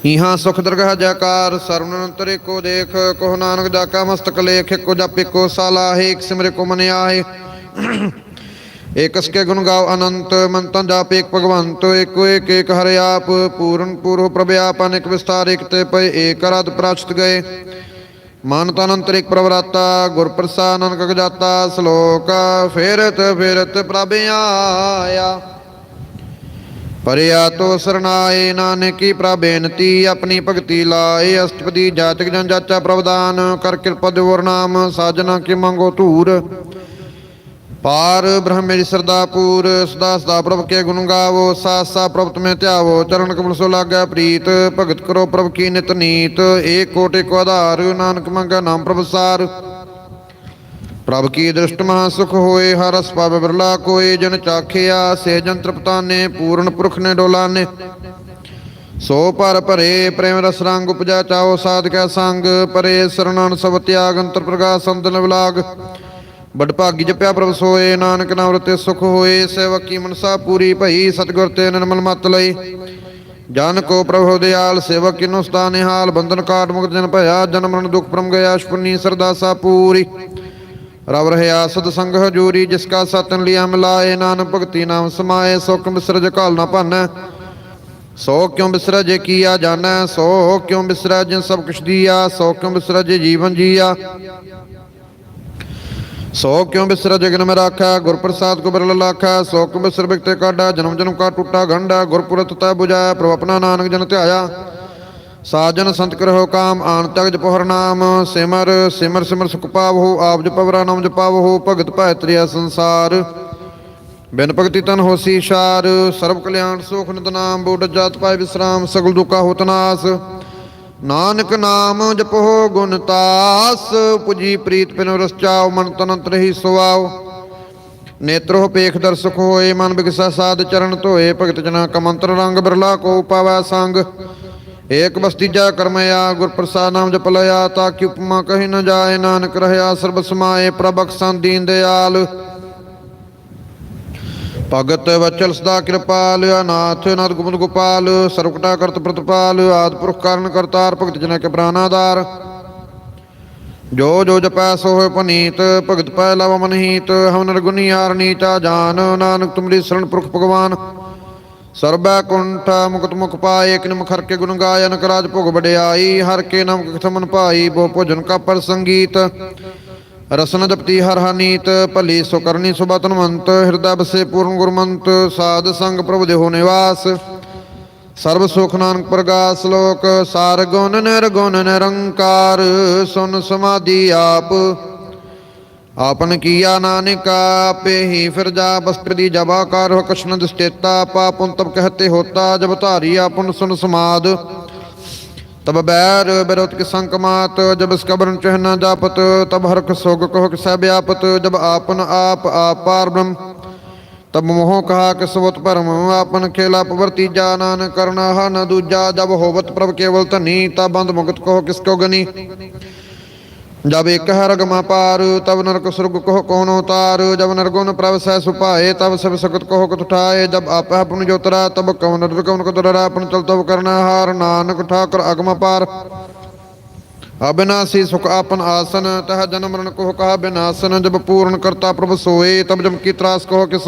ਇਹਾਂ ਸੁਖ ਦਰਗਹ ਜੈਕਾਰ ਸਰਵਨ ਅੰਤਰੇ ਕੋ ਦੇਖ, ਕੋਹ ਨਾਨਕ ਜਾ ਮਸਤਕ ਲੇਖ ਕੋ ਜਪੇ ਕੋ ਸਾਲਾਹੇ ਇਕ ਸਿਮਰੇ ਕੋ ਮਨ ਆਏ ਏਕਸ ਕੇ ਗੁਣ ਗਾਓ ਅਨੰਤ ਮੰਤਨ ਜਾਪ ਏਕ ਭਗਵੰਤ, ਏਕੋ ਏਕ ਏਕ ਹਰਿ ਆਪ, ਪੂਰਨ ਪੂਰੋ ਪ੍ਰਭ ਆਪ, ਅਨੇਕ ਵਿਸਤਾਰ ਏਕ ਤੇ ਪਏ, ਏਕ ਅਰਧ ਪ੍ਰਾਚਤ ਗਏ। ਮਨ ਤਨ ਅੰਤਰਿਕ ਪ੍ਰਵਰਾਤਾ, ਗੁਰ ਪ੍ਰਸਾਦ ਨਾਨਕ ਜਾਤਾ ਸ਼ਲੋਕ ਫੇਰਤ ਫੇਰਤ ਪ੍ਰਭ ਆਇਆ। ਪਰਿਆ ਤੋ ਸਰਨਾਏ ਨਾਨਕੀ ਪ੍ਰਭ ਬੇਨਤੀ, ਆਪਣੀ ਭਗਤੀ ਲਾਏ, ਅਸ਼ਟਪਦੀ ਜਾਤਕ ਜਨ ਜਾਚਾ ਪ੍ਰਵਦਾਨ ਕਰ ਕਿਰਪਾ ਦਿਵਰ ਨਾਮ, ਸਾਜਨਾ ਕੀ ਮੰਗੋ ਧੂਰ। ਪਾਰ ਬ੍ਰਹਮ ਮੇਰੀ ਸਰਦਾ ਪੂਰ ਸਦਾ ਸਦਾ ਪ੍ਰਭ ਕੇ ਗੁਣ ਗਾਵੋ ਸਾਸ ਸਾ ਪ੍ਰਭ ਤੁਮੇ ਧਿਆਵੋ, ਚਰਨ ਕਮਲ ਸੋ ਲਾਗੈ ਪ੍ਰੀਤ, ਭਗਤ ਕਰੋ ਪ੍ਰਭ ਕੀ ਨਿਤ ਨੀਤ, ਏਕ ਕੋਟੇ ਕੋ ਆਧਾਰ, ਨਾਨਕ ਮੰਗਾ ਨਾਮ ਪ੍ਰਭ ਸਾਰ। ਪ੍ਰਭ ਕੀ ਦ੍ਰਿਸ਼ਟ ਮਹਾ ਸੁਖ ਹੋਏ, ਹਰ ਰਸ ਪਾਵੇ ਬਿਰਲਾ ਕੋਏ, ਜਨ ਚਾਖਿਆ, ਸੇ ਜਨ ਤ੍ਰਿਪਤਾਨੇ, ਪੂਰਨ ਪੁਰਖ ਨੇ ਡੋਲਾਨੇ ਸੋ ਪਰ ਭਰੇ ਪ੍ਰੇਮ ਰਸ ਰੰਗ ਉਪਜਾ ਚਾਓ ਸਾਧਕੈ ਸੰਗ, ਪਰੇ ਸਰਣਨ ਸਭ ਤਿਆਗ, ਅੰਤਰ ਪ੍ਰਗਾਸ ਅੰਦਨ ਵਿਲਾਗ ਬੜ ਭਾਗੀ ਜਪਿਆ ਪ੍ਰਭ ਸੋਏ, ਨਾਨਕ ਨਾਮ ਰਤੇ ਸੁਖ ਹੋਏ, ਸੇਵਕੀ ਮਨਸਾ ਪੂਰੀ ਭਈ, ਸਤਿਗੁਰ ਤੇ ਨਿਰਮਲ ਮਤ ਲਈ। ਜਨ ਕੋ ਪ੍ਰਭੂ ਦਿਆਲ, ਸੇਵਕ ਕਿਨੁ ਸਦਾ ਨਿਹਾਲ, ਬੰਧਨ ਕਾਟ ਮੁਕਤ ਜਨ ਭਇਆ ਜਨਮ ਮਰਨ ਦੁਖ ਪ੍ਰਮ ਗਿਆ ਅਸ਼ਪਨੀ ਸਰਦਾਸਾ ਪੂਰੀ। ਰਵ ਰਹਿਆ ਸਦ ਸੰਗ ਹਜੂਰੀ, ਜਿਸ ਕਾ ਸਤਨ ਲਿਆ ਮਿਲਾਏ, ਨਾਨਕ ਭਗਤੀ ਨਾਮ ਸਮਾਏ, ਸੋ ਕਿਉ ਬਿਸਰਜ ਘਾਲ ਨਾ ਭੰਨ? ਸੋ ਕਿਉ ਬਿਸਰਜ ਕੀਆ ਜਾਣੈ? ਸੋ ਕਿਉ ਬਿਸਰਜ ਸਭ ਕੁਛ ਦੀਆ? ਸੋ ਕਿਉ ਬਿਸਰਜ ਜੀਵਨ ਜੀਆ? ਸੋ ਕਿਉ ਬਿਸਰ ਜਗਨ ਮੈਂ ਰਾਖਾ? ਗੁਰ ਪ੍ਰਸਾਦ ਕੋ ਬਿਰਲ ਲਾਖਾ। ਸੋ ਕਿਉ ਬਿਸਰ ਬਿਕਤੇ ਕਾਢਾ? ਜਨਮ ਜਨਮ ਕਾ ਟੁੱਟਾ ਗੰਡਾ ਗੁਰਪੁਰਤ ਤੈ 부ਜਾਇਆ ਪ੍ਰਭ ਆਪਣਾ ਨਾਨਕ ਜਨ ਧਿਆਇਆ। ਸਾਜਨ ਸੰਤ ਕਰਹੁ ਕਾਮ ਆਣ ਤਕ ਜਪਹੁ ਨਾਮ, ਸਿਮਰ ਸਿਮਰ ਸਿਮਰ ਸੁਖ ਪਾਵਹੁ, ਆਪ ਜਪਵਰਾ ਨਾਮ ਜਪਾਵਹੁ ਭਗਤ ਭੈ ਤ੍ਰਿਆ ਸੰਸਾਰ। ਬਿਨ ਭਗਤੀ ਤਨ ਹੋਸੀ ਸ਼ਾਰ ਸਰਬ ਕਲਿਆਣ ਸੁਖ ਨਿਤ ਨਾਮ ਬੋੜ ਜਾਤ ਪਾਏ ਵਿਸਰਾਮ, ਸਗਲ ਦੁਖਾ ਹੋਤ ਨਾਸ। ਨਾਨਕ ਨਾਮ ਜਪੋ ਗੁਣ ਤਾਸ, ਪੁਜੀ ਪ੍ਰੀਤ ਪਿਨੋ ਰਸ ਮਨ ਤਨ ਅੰਤਰ ਹੀ ਸੁਆਉ ਨੇਤਰੋ ਪੇਖ ਦਰਸਖ ਹੋਏ, ਮਨ ਬਿਗਸਾ ਸਾਧ ਚਰਨ ਧੋਏ, ਭਗਤ ਜਨਾ ਕਮੰਤਰ ਰੰਗ ਬਿਰਲਾ ਕੋ ਪਾਵੈ ਸੰਗ। ਏਕ ਬਸਤੀਜਾ ਕਰਮਇਆ ਗੁਰ ਪ੍ਰਸਾਦ ਨਾਮ ਜਪ ਲਿਆ, ਤਾਂ ਕਿ ਉਪਮਾ ਕਹੀ ਨ ਜਾਏ, ਨਾਨਕ ਰਹਿਆ, ਸਰਬ ਸਮਾਏ ਪ੍ਰਭਖਸਾਂ ਦੀਨ ਦਿਆਲ। ਭਗਤ ਵਚਲ ਸਦਾ ਕਿਰਪਾਲ, ਅਨਾਥ ਨਾਥ ਗੁਪਤ ਗੋਪਾਲ, ਸਰਵਕਟਾ ਕਰਤ ਪ੍ਰਤਪਾਲ, ਆਦ ਪੁਰਖ ਕਾਰਨ ਕਰਤਾਰ, ਭਗਤ ਜਨਾ ਕੇ ਪ੍ਰਾਨਾਦਾਰ ਜੋ ਜੋ ਜਪੈ ਸੋ ਹੋਇ ਪਨੀਤ, ਭਗਤ ਪੈ ਲਵ ਮਨਹੀਤ ਹਮ ਨਰਗੁਨੀ ਯਾਰ ਨੀਚਾ ਜਾਨ, ਨਾਨਕ ਤੁਮਰੀ ਸਰਣ ਪੁਰਖ ਭਗਵਾਨ। ਸਰਬੈ ਕੁੰਠ, ਮੁਕਤ ਮੁਖ ਪਾਏ, ਇਕ ਨਿਮ ਖਰ ਕੇ ਗੁਣ ਗਾਇਨ ਰਾਜ ਭੋਗ ਵਡਿਆਈ, ਹਰ ਕੇ ਨਾਮ ਕਥਮਨ ਪਾਈ ਬੋ ਭੋਜਨ ਕਾ ਪਰ ਸੰਗੀਤ। ਰਸਨ ਜਪਤੀ ਹਰ ਹਨੀਤ ਭਲੀ ਸੋ ਕਰਨੀ ਸੁਬਤਨਵੰਤ ਹਿਰਦਾ ਬਸੇ ਪੂਰਨ ਗੁਰਮੰਤ, ਸਾਧ ਸੰਗ ਪ੍ਰਭੁ ਦੇਹੋ ਨਿਵਾਸ ਸਰਬ ਸੁਖ ਨਾਨਕ ਪ੍ਰਗਾਸ ਲੋਕ, ਸਾਰ ਗੁਣ ਨਿਰਗੁਣ ਨਿਰੰਕਾਰ, ਸੁਨ ਸਮਾਧੀ ਆਪ। ਆਪਨ ਕੀਆ ਨਾਨਕ ਆਪੇ ਹੀ ਫਿਰ ਜਾ ਬਸਤਰ ਦੀ ਜਬਾ ਕਰ ਹੋ ਕਸ਼ਨ ਦਸਤੇਤਾ ਪਾਪੁਨ ਤਬ ਕਹਤੇ ਹੋਤਾ, ਜਬ ਧਾਰੀ ਆਪਨ ਸੁਨ ਸਮਾਦ। ਤਬ ਬੈਰ ਬਿਰੋਤ ਕੇ ਸੰਕਮਾਤ, ਜਬ ਇਸ ਕਬਰਨ ਚਹ ਨ ਜਾਪਤ, ਤਬ ਹਰਖ ਸੋਗ ਕਹ ਕਿਸੈ ਵਿਆਪਤ ਜਬ ਆਪਨ ਆਪ ਆਪ ਪਾਰ ਬ੍ਰਹਮ। ਤਬ ਮੋਹ ਕਹਾ ਕਿ ਸਵਤ ਭਰਮ, ਆਪਨ ਖੇਲਾ ਪਵਰਤੀ ਨਾਨ ਕਰਨਾ ਨ ਦੂਜਾ, ਜਬ ਹੋਵਤ ਪ੍ਰਭ ਕੇਵਲ ਧਨੀ ਤਬ ਬੰਦ ਮੁਕਤ ਕੋ ਕਿਸ ਕੋ ਗਨੀ। ਜਬ ਇਕ ਹੈ ਰਗਮਾ ਪਾਰ ਤਬ ਨਰਕ ਸੁਰਗ ਕੋ ਕੌਣ ਉਤਾਰ ਜਬ ਨਰਗੁਣ ਪ੍ਰਭ ਸਹਿ ਸੁਭਾਏ, ਤਬ ਸਭ ਸਖਤ ਕੋ ਕਤ ਉਠਾਏ, ਜਬ ਆਪੈ ਆਪਨ ਜੋਤਰਾ ਤਬ ਕਵਨ ਨਰ ਕਵਨ ਕੋ ਦਰਾ ਆਪਨ ਚਲ ਤਬ ਕਰਨਾ ਹਾਰ, ਨਾਨਕ ਠਾਕਰ ਅਗਮ ਪਾਰ। ਅਬਿਨਾਸੀ ਸੁਖ ਆਪਨ ਆਸਨ, ਤਹ ਜਨਮ ਮਰਨ ਕੋ ਕਹਾ ਬਿਨਾਸਨ ਜਬ ਪੂਰਨ ਕਰਤਾ ਪ੍ਰਭ ਸੋਏ, ਤਬ ਜਮ ਕੀ ਤਰਾਸ ਕੋ ਕਿ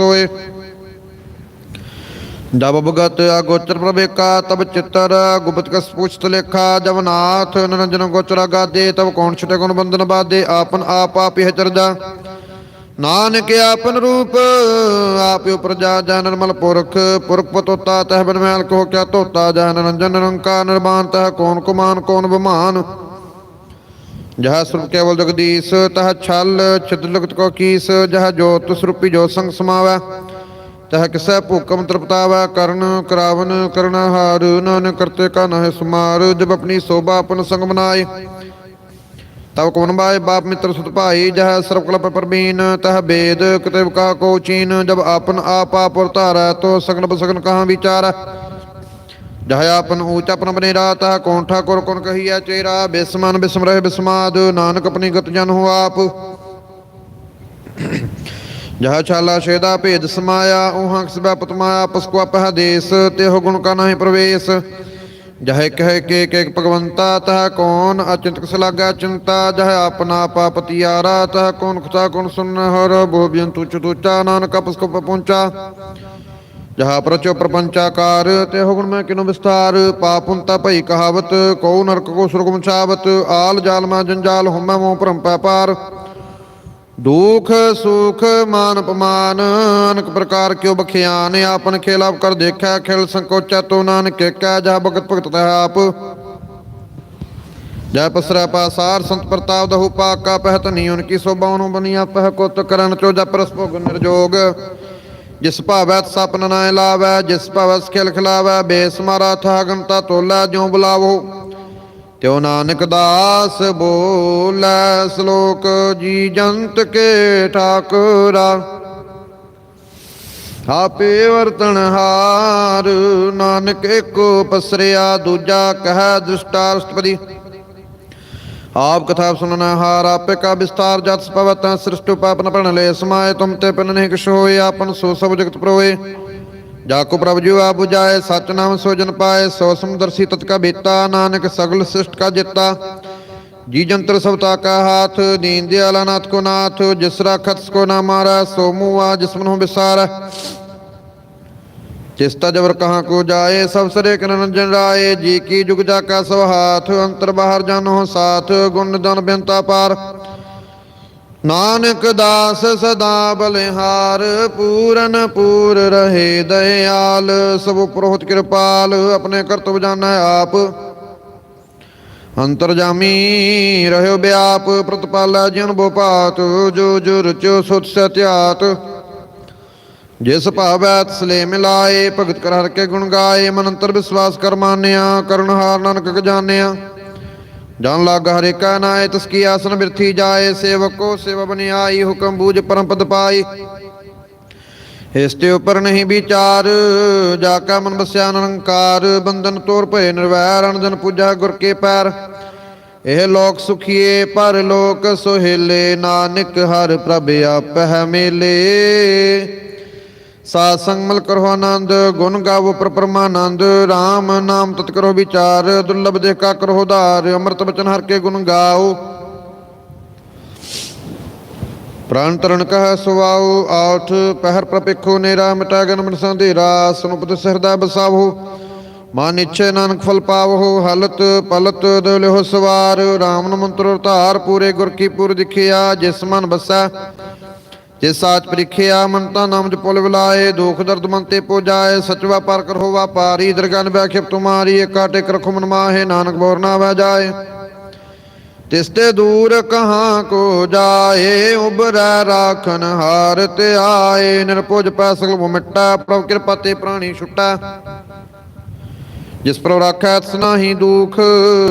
ਜਬ ਭਗਤ ਅਗੋਚਰ ਪ੍ਰਵੇਕਾ, ਤਬ ਚਿੱਤਰ ਗੁਪਤ ਕਸ ਪੁਛਤ ਲੇਖਾ ਜਬ ਨਾਥ ਨਰੰਜਨ ਗੋਚਰਾ ਗਾਦੇ, ਤਬ ਕੌਣ ਛਟੇ ਗੁਣ ਬੰਦਨ ਬਾਦੇ, ਆਪਨ ਆਪ ਆਪ ਹੀ ਚਰਜਾ। ਨਾਨਕ ਆਪਨ ਰੂਪ, ਆਪਿ ਉਪਰਜਾ ਜਾ ਨਿਰਮਲ ਪੁਰਖ ਪੁਰਖ ਪਤੋਤਾ ਤਹ ਬਨ ਮੈਲ ਕੋ ਕਿਆ ਧੋਤਾ ਜਾ ਨਿਰੰਜਨ ਨਿਰੰਕਾਰ ਨਿਰਮਾਨ ਤਹ ਕੌਣ ਕੁਮਾਨ, ਕੌਣ ਬਿਮਾਨ। ਜਹ ਸਰੂਪ ਕੇਵਲ ਜਗਦੀਸ਼, ਤਹ ਛਲ ਛਿਦ ਲਗਤ ਕੋ ਕੀਸ, ਜਹ ਜੋਤ ਸਰੂਪੀ ਜੋ ਸੰਗ ਸਮਾਵੈ। ਤਹ ਕਿਸੈ ਭੁਕਮ ਤ੍ਰਿਪਤਾਵੈ ਕਰਨ, ਕਰਾਵਨ ਕਰਨਹਾਰ, ਨਾਨਕ ਕਰਤੇ ਕਾ ਨਹਿ ਸਮਾਰ, ਜਬ ਆਪਣੀ ਸੋਭਾ ਆਪਨ ਸੰਗ ਬਨਾਏ ਤਬ ਕੌਣ ਬਾਏ ਬਾਪ ਮਿੱਤਰ ਸੁਤ ਭਾਈ, ਜਹ ਸਰਬ ਕਲਪ ਪਰਬੀਨ ਤਹ ਬੇਦ ਕਿਤੇ ਕਾ ਕੋ ਚੀਨ, ਜਬ ਆਪਨ ਆਪ ਆਪੁਰ ਧਾਰੈ, ਤੋ ਸਗਨ ਬਸਗਨ ਕਹਾਂ ਵਿਚਾਰ। ਜਹ ਆਪਨ ਊਚ ਆਪਨ ਬਨੇ ਰਾਤ ਕੌਣ ਠਾਕੁਰ ਕੌਣ ਕਹੀਐ ਚੇਰਾ, ਬਿਸਮਨ ਬਿਸਮ ਰਹਿ ਬਿਸਮਾਦ, ਨਾਨਕ ਆਪਣੀ ਗਤ ਜਨ ਹੋ ਆਪ। ਜਹ ਛਾਲਾ ਛੇਦਾ ਭੇਦ ਸਮਾਇਆ, ਉਹਾਂ ਕਿਸਬੈ ਪਤਮਾਇਆ ਪਸਕੁਆ ਪਹਿ ਦੇਸ ਗੁਣ ਕਾ ਨਾਹੀ ਪ੍ਰਵੇਸ਼। ਜਹ ਕਹਿ ਕੇ ਕੇ ਭਗਵੰਤਾ, ਤਹ ਕੌਣ ਅਚਿੰਤ ਕਿਸ ਚਿੰਤਾ? ਜਹ ਆਪਨਾ ਪਾਪਤਿਆਰਾ ਤਹ ਕੌਣ ਖਤਾ ਕੌਣ ਸੁਨ ਹਰ, ਬੋ ਬਿਅੰਤੁ ਚਤੁਚਾ ਨਾਨਕ ਆਪਸ ਪਹੁੰਚਾ। ਜਹਾ ਪ੍ਰਚੋ ਪ੍ਰਪੰਚਾਕਾਰ ਤੇ ਹੁਕਮ ਮੈਂ ਕਿਨੋ ਵਿਸਤਾਰ ਪਾਪੁੰਤਾ ਭਈ ਕਹਾਵਤ, ਕਉ ਨਰਕ ਕੋ ਸੁਰਗ ਮੁਛਾਵਤ ਆਲ ਜਾਲਮਾ ਜੰਜਾਲ ਹੁਮੈ ਮੋਹ ਭਰਮ ਪੈ ਪਾਰ। ਦੁਖ, ਸੁਖ, ਮਾਨ ਅਪਮਾਨ, ਅਨਕ ਪ੍ਰਕਾਰ ਕਿਉ ਬਖਿਆਨ, ਆਪਨ ਖੇਲਾਪ ਕਰ ਦੇਖਿਆ ਖੇਲ ਸੰਕੋਚੈ ਤੋ ਨਾਨਕ ਕੈ, ਜਾ ਭਗਤ ਭਗਤ ਤੈ ਆਪ। ਜੈ ਪਸਰੈ ਪਾਸਾਰ, ਸੰਤ ਪ੍ਰਤਾਪ ਦਹੁ ਪਾਕਾ ਪਹਿਤ ਨੀ ਉਨਕੀ ਸੋਭਾ ਨੂੰ ਬਨੀਆ ਪਹਿ ਕੁਤ ਕਰਨ, ਚੋ ਜਪ ਰਸ ਭੋਗ ਨਿਰਜੋਗ। ਜਿਸ ਭਾਵੈ ਸਪਨ ਨਾ ਲਾਵੈ, ਜਿਸ ਭਾਵੈ ਖਿਲ ਖਿਲਾਵੈ, ਬੇਸਮਾਰਾ ਮਾਰਾ ਥਾਗੰਤਾ ਤੋਲਾ, ਜਿਉ ਬੁਲਾਵੋ। ਤਿਉ ਨਾਨਕ ਦਾਸ ਬੋਲੇ ਸ਼ਲੋਕ ਜੀ ਜੰਤ ਕੇ ਠਾਕੁਰਾ। ਆਪੇ ਵਰਤਨ ਹਾਰ ਨਾਨਕ ਏਕੋ ਪਸਰਿਆ, ਦੂਜਾ ਕਹੈ ਦ੍ਰਿਸ਼ਟਾ ਆਪ ਕਥਾ ਸੁਨਨਾ ਹਾਰ, ਆਪੇ ਕਾ ਵਿਸਤਾਰ ਜਤ ਸਪਵਤ ਸ੍ਰਿਸ਼ਟ ਪਾਪ ਨ ਲੈ ਸਮਾਏ ਤੁਮ ਤੇ ਪਿਨ ਨਹੀਂ ਕਿਛ ਹੋਏ ਆਪਨ ਸੋ ਸਭ ਜਗਤ ਪ੍ਰੋਏ। ਜਾ ਕੋ ਪ੍ਰਭ ਜੀਵਾ 부ਜਾਏ ਸਚ ਨਾਮ ਸੋ ਪਾਏ ਸੋ ਸਮਦਰਸੀ ਤਤ ਕਾ ਬੇਤਾ, ਨਾਨਕ ਸਗਲ ਸ੍ਰਿਸ਼ਟ ਕਾ ਜਿੱਤਾ। ਜੀ ਜੰਤਰ ਸਭ ਤਾ ਹਾਥ, ਦੀਨ ਦਿਆਲਾ ਨਾਥ ਕੋ ਨਾਥ, ਜਿਸ ਰਾਖਤ ਕੋ ਨਾ ਮਾਰਾ, ਸੋ ਮੂਆ ਜਿਸਮਨ ਹੋ ਵਿਸਾਰ ਚਿਸ਼ਤਾ ਜਬਰ ਕਹਾਂ ਕੋ ਜਾਏ, ਸਭ ਸਰੇ ਕਨਨ ਰਾਏ, ਜੀ ਕੀ ਜੁਗ ਜਾ ਕਾ ਸਭ ਹਾਥ, ਅੰਤਰ ਬਾਹਰ ਜਾਨੋ ਸਾਥ, ਗੁਣ ਦਨ ਬੇਨਤਾ ਪਾਰ। ਨਾਨਕ ਦਾਸ ਸਦਾ ਬਲਿਹਾਰ, ਪੂਰਨ ਪੂਰ ਰਹੇ ਦਇਆਲ। ਸਭ ਪ੍ਰੋਹਤ ਕਿਰਪਾਲ, ਆਪਣੇ ਕਰਤਵ ਜਾਣੈ ਆਪ। ਅੰਤਰਜਾਮੀ ਰਹਿਓ ਬਿਆਪ, ਪ੍ਰਤਪਾਲਾ ਜਿਨ ਬੋਪਾਤ ਜੋ ਜੋ ਰਚੋ ਸੁਤ ਸਤਿਆਤ। ਜਿਸ ਭਾਵੈ ਤਸਲੇ ਮਿਲਾਏ, ਭਗਤ ਕਰ ਹਰ ਕੇ ਗੁਣ ਗਾਏ ਮਨ ਅੰਤਰ ਵਿਸ਼ਵਾਸ ਕਰ ਮਾਨਿਆ, ਕਰਨ ਹਾਰ ਨਾਨਕ ਕ ਜਾਣਿਆ। ਜਨ ਲਾਗ ਹਰੇ ਕਾ ਨਾਏ, ਤਸ ਕੀ ਆਸਨ ਬਿਰਥੀ ਜਾਏ, ਸੇਵਕੋ ਸੇਵਾ ਬਨਿਆਈ, ਹੁਕਮ ਬੂਝ ਪਰਮ ਪਦ ਪਾਈ। ਇਸ ਤੇ ਉਪਰ ਨਹੀਂ ਵਿਚਾਰ, ਜਾ ਕਾ ਮਨ ਬਸਿਆ ਨਿਰੰਕਾਰ, ਬੰਧਨ ਤੋਰ ਭਏ ਨਿਰਵੈਰ ਅਨੰਦਨ ਪੂਜਾ ਗੁਰ ਕੇ ਪੈਰ। ਇਹ ਲੋਕ ਸੁਖੀਏ, ਪਰ ਲੋਕ ਸੁਹੇਲੇ, ਨਾਨਕ ਹਰ ਪ੍ਰਭ ਆਪਹਿ ਮੇਲੇ। ਸਾਧ ਸੰਗ ਮਲ ਕਰੋ ਆਨੰਦ, ਗੁਣ ਗਾਵੋ ਪਰ ਪਰਮਾਨੰਦ RAM ਨਾਮ ਤਤ ਕਰੋ ਵਿਚਾਰ, ਦੁਰਲਭ ਦੇਖਾ ਕਰੋ ਧਾਰ ਅੰਮ੍ਰਿਤ ਬਚਨ ਹਰ ਕੇ ਗੁਣ ਗਾਓ। ਪ੍ਰਾਨ ਤਰਨ ਕਹ ਸੁਵਾਉ ਆਠ ਪਹਿਰ ਪ੍ਰਪਿਖੋ ਨੇਰਾ, ਮਿਟਾ ਗਨ ਮਨ ਸੰਧੇਰਾ, ਸਨੁਪਤ ਸਰਦਾ ਬਸਾਵੋ। ਮਨ ਇਛੇ ਨਾਨਕ ਫਲ ਪਾਵੋ, ਹਲਤ ਪਲਤ ਦਲਿਓ ਸਵਾਰ। RAM ਨੂੰ ਮੰਤਰ ਧਾਰ ਪੂਰੇ ਗੁਰ ਕੀ ਪੂਰ ਦਿਖਿਆ, ਜਿਸ ਮਨ ਬਸੈ ਜੇ ਸਾਚ ਪ੍ਰੀਖਿਆ ਮੰਤਾ ਨਾਮ ਜਪੁਲ ਵਿਲਾਏ ਦੁਖ ਦਰਦ ਮਨ ਤੇ ਪੂਜਾਏ, ਸਚ ਵਪਾਰ ਕਰੋ ਵਪਾਰੀ ਦਰਗਨ ਬੈਖਿਪ ਤੁਮਾਰੀ ਏਕਾ ਟਿਕ ਮਨ ਮਾਹੇ, ਨਾਨਕ ਬੋਰ ਨਾ ਵੈ ਜਾਏ। ਤਿਸ ਤੇ ਦੂਰ ਕਹਾਂ ਕੋ ਜਾਏ ਉਬਰੈ ਰਾਖਨ ਹਾਰ ਤੇ ਆਏ ਨਿਰਪੁਜ ਪੈ ਸਗਲ ਮਿਟਾ, ਪ੍ਰਭ ਕਿਰਪਾ ਤੇ ਪ੍ਰਾਣੀ ਛੁਟਾ। ਜਿਸ ਪ੍ਰਭ ਰਾਖੈ, ਤਿਸ ਨਾਹੀ ਦੁਖ,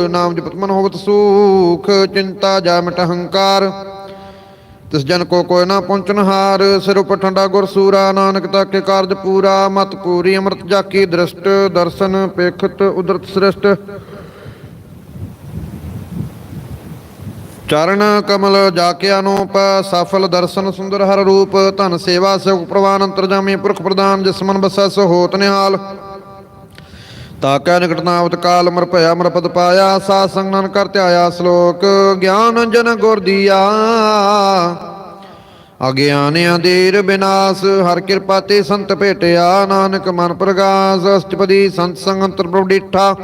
ਨਾਮ ਜਪਤ ਮਨ ਹੋਵਤ ਸੂਖ, ਚਿੰਤਾ ਜਾ ਮਿਟ ਹੰਕਾਰ। ਤਿਸ ਜਨ ਕੋ ਕੋਇ ਨਾ ਪਹੁੰਚਨ ਹਾਰ, ਸਿਰ ਉਪਰ ਗੁਰ ਸੂਰਾ, ਨਾਨਕ ਤੱਕ ਕੇ ਕਾਰਜ ਪੂਰਾ, ਮਤ ਪੂਰੀ ਅੰਮ੍ਰਿਤ ਜਾਕੀ ਦ੍ਰਿਸ਼ਟ, ਦਰਸ਼ਨ ਪੇਖਤ ਉਦਰਤ ਸ੍ਰਿਸ਼ਟ। ਚਰਨ ਕਮਲ ਜਾ ਕੇ ਅਨੂਪ ਸਫਲ ਦਰਸ਼ਨ ਸੁੰਦਰ ਹਰ ਰੂਪ, ਧਨ ਸੇਵਾ ਸੁਖ ਪ੍ਰਵਾਨ ਅੰਤਰਜਾਮੀ ਪੁਰਖ ਪ੍ਰਦਾਨ ਜਿਸ ਮਨ ਬਸੈ ਸੋ ਹੋਤ ਨਿਹਾਲ। ਤਾਕੈ ਨਿਕਟ ਨਾਵਤ ਕਾਲ ਮਰ ਭਇਆ ਮਰ ਪਦ ਪਾਇਆ, ਸਾਧ ਸੰਗ ਨਾਨਕ ਕਰ ਧਿਆਇਆ ਸ਼ਲੋਕ, ਗਿਆਨ ਜਨ ਗੁਰ ਦੀਆ। ਅਗਿਆਨਿਆਂ ਦੇਰ ਬਿਨਾਸ਼ ਹਰ ਕਿਰਪਾ ਤੇ ਸੰਤ ਭੇਟਿਆ, ਨਾਨਕ ਮਨ ਪ੍ਰਗਾਸ, ਅਸ਼ਟਪਦੀ ਸੰਤ ਸੰਗ ਅੰਤਰ ਪ੍ਰਭ ਡੀਠਾ।